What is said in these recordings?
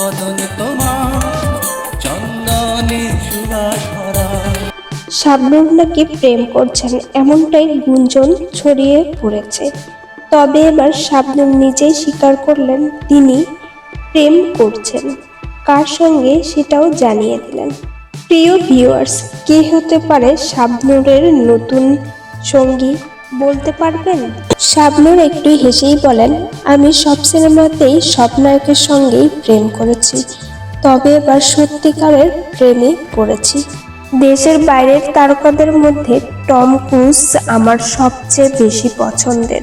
বদন প্রেম করছেন এমনটাই গুঞ্জন ছড়িয়ে পড়েছে। তবে এবার শাবনূর নিজেই স্বীকার করলেন, তিনি প্রেম করছেন। কার সঙ্গে সেটাও জানিয়ে দিলেন। প্রিয় ভিউয়ার্স কে হতে পারে শাবনূরের নতুন সঙ্গী? বলতে পারবেন? শাবনুর একটু হেসেই বলেন, আমি সব সিনেমাতেই সব নায়কের সঙ্গেই প্রেম করেছি। তবে এবার সত্যিকারের প্রেমে পড়েছি। দেশের বাইরের তারকাদের মধ্যে টম ক্রুজ আমার সবচেয়ে বেশি পছন্দের।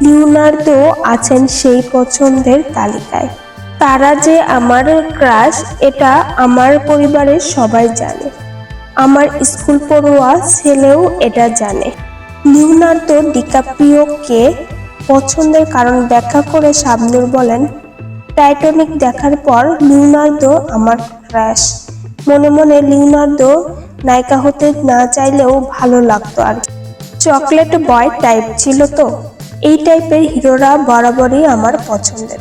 লিওনার্দো আছেন সেই পছন্দের তালিকায়। তারা যে আমার ক্রাশ, এটা আমার পরিবারের সবাই জানে। আমার স্কুল পড়ুয়া ছেলেও এটা জানে। লিওনার্দো ডিকাপ্রিওকে পছন্দের কারণ ব্যাখ্যা করে শাবনূর বলেন, টাইটানিক দেখার পর লিওনার্দো আমার ক্রাশ। মনে মনে লিওনার্দো নায়িকা হতে না চাইলেও ভালো লাগতো আর। চকলেট বয় টাইপ ছিল তো। এই টাইপের হিরোরা বরাবরই আমার পছন্দের।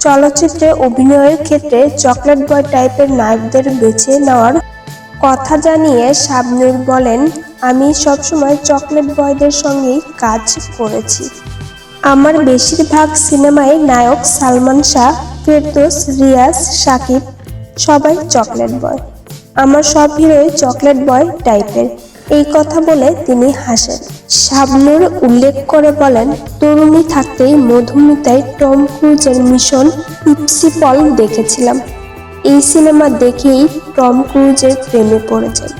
চলচ্চিত্রে অভিনয়ের ক্ষেত্রে চকলেট বয় টাইপের নায়কদের বেছে নেওয়ার কথা জানিয়ে শাবনূর বলেন, আমি সবসময় চকলেট বয়দের সঙ্গেই কাজ করেছি। আমার বেশিরভাগ সিনেমায় নায়ক সালমান শাহ, ফেরদোস, রিয়াজ, সাকিব সবাই চকলেট বয়। আমার সব হিরোই চকলেট বয় টাইপের। এই কথা বলে তিনি হাসেন। শাবনূর উল্লেখ করে বলেন, তরুণী থাকতেই মধুমিতায় টম ক্রুজের মিশন ইপসিপল দেখেছিলাম। এই সিনেমা দেখেই টম ক্রুজের প্রেমে পড়েছেন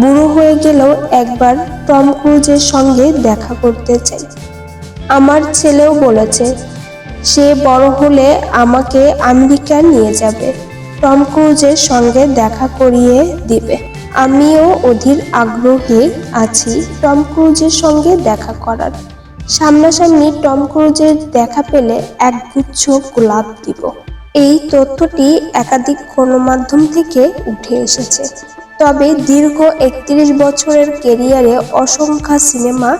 বুড়ো হয়ে গেলেও একবার টম ক্রুজের সঙ্গে দেখা করতে চাই। আমার ছেলেও বলেছে, সে বড় হলে আমাকে আমেরিকা নিয়ে যাবে। টম ক্রুজের সঙ্গে দেখা করিয়ে দিবে। আমিও অধীর আগ্রহে আছি টম ক্রুজের সঙ্গে দেখা করার। সামনাসামনি টম ক্রুজের দেখা পেলে এক গুচ্ছ গোলাপ দিব। এই তথ্যটি একাধিক গণমাধ্যম থেকে উঠে এসেছে। তবে দীর্ঘ একত্রিশ বছরের কেরিয়ারে অসংখ্য সিনেমা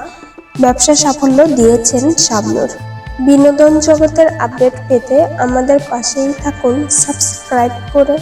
ব্যবসা সাফল্য দিয়েছেন সামনুর বিনোদন জগতের আপডেট পেতে আমাদের পাশেই থাকুন, সাবস্ক্রাইব করে